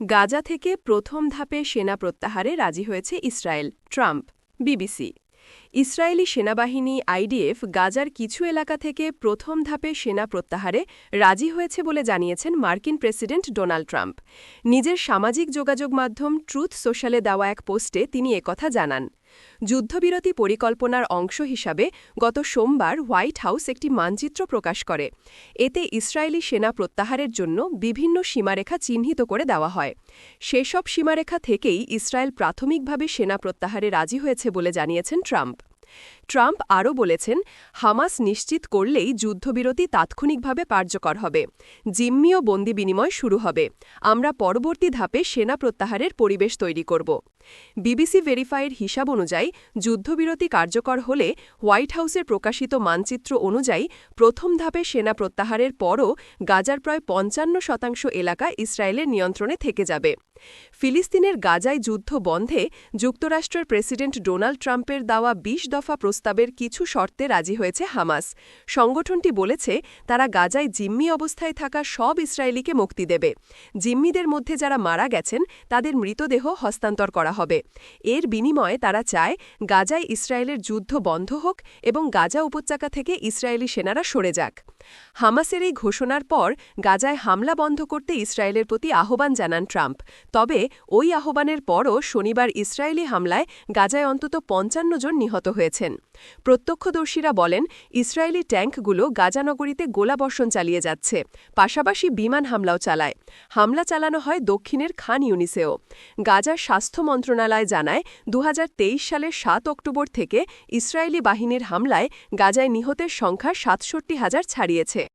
গাজা থেকে প্রথম ধাপে সেনা প্রত্যাহারে রাজি হয়েছে ইসরায়েল, ট্রাম্প, বিবিসি। ইসরায়েলি সেনাবাহিনী আইডিএফ গাজার কিছু এলাকা থেকে প্রথম ধাপে সেনা প্রত্যাহারে রাজি হয়েছে বলে জানিয়েছেন মার্কিন প্রেসিডেন্ট ডোনাল্ড ট্রাম্প। নিজের সামাজিক যোগাযোগ মাধ্যম ট্রুথ সোশ্যালে দেওয়া এক পোস্টে তিনি একথা জানান। যুদ্ধবিরতি পরিকল্পনার অংশ হিসাবে গত সোমবার হোয়াইট হাউস একটি মানচিত্র প্রকাশ করে। এতে ইসরায়েলি সেনা প্রত্যাহারের জন্য বিভিন্ন সীমারেখা চিহ্নিত করে দেওয়া হয়। সেসব সীমারেখা থেকেই ইসরায়েল প্রাথমিকভাবে সেনা প্রত্যাহারে রাজি হয়েছে বলে জানিয়েছেন ট্রাম্প। ট্রাম্প আরও বলেছেন, হামাস নিশ্চিত করলেই যুদ্ধবিরতি তাৎক্ষণিকভাবে কার্যকর হবে। জিম্মি ও বন্দি বিনিময় শুরু হবে। আমরা পরবর্তী ধাপে সেনা প্রত্যাহারের পরিবেশ তৈরি করব। বিবিসি ভেরিফাইয়ের হিসাব অনুযায়ী, যুদ্ধবিরতি কার্যকর হলে হোয়াইট হাউসের প্রকাশিত মানচিত্র অনুযায়ী প্রথম ধাপে সেনা প্রত্যাহারের পরও গাজার প্রায় পঞ্চান্ন শতাংশ এলাকা ইসরায়েলের নিয়ন্ত্রণে থেকে যাবে। ফিলিস্তিনের গাজায় যুদ্ধ বন্ধে যুক্তরাষ্ট্রের প্রেসিডেন্ট ডোনাল্ড ট্রাম্পের দেওয়া ২০ দফা প্রস্তাবের কিছু শর্তে রাজি হয়েছে হামাস। সংগঠনটি বলেছে, তারা গাজায় জিম্মি অবস্থায় থাকা সব ইসরায়েলিকে মুক্তি দেবে। জিম্মিদের মধ্যে যারা মারা গেছেন, তাদের মৃতদেহ হস্তান্তর করা হবে। এর বিনিময়ে তারা চায়, গাজায় ইসরায়েলের যুদ্ধ বন্ধ হোক এবং গাজা উপত্যকা থেকে ইসরায়েলি সেনারা সরে যাক। হামাসের এই ঘোষণার পর গাজায় হামলা বন্ধ করতে ইসরায়েলের প্রতি আহ্বান জানান ট্রাম্প। তবে ওই আহ্বানের পরও শনিবার ইসরায়েলি হামলায় গাজায় অন্তত পঞ্চান্ন জন নিহত হয়েছেন। প্রত্যক্ষদর্শীরা বলেন, ইসরায়েলি ট্যাঙ্কগুলো গাজানগরীতে গোলাবর্ষণ চালিয়ে যাচ্ছে, পাশাপাশি বিমান হামলাও চালায়। হামলা চালানো হয় দক্ষিণের খান ইউনিসেও। গাজার স্বাস্থ্য মন্ত্রণালয় জানায়, দুহাজার তেইশ সালের সাত অক্টোবর থেকে ইসরায়েলি বাহিনীর হামলায় গাজায় নিহতের সংখ্যা সাতষট্টি হাজার ছাড়িয়েছে।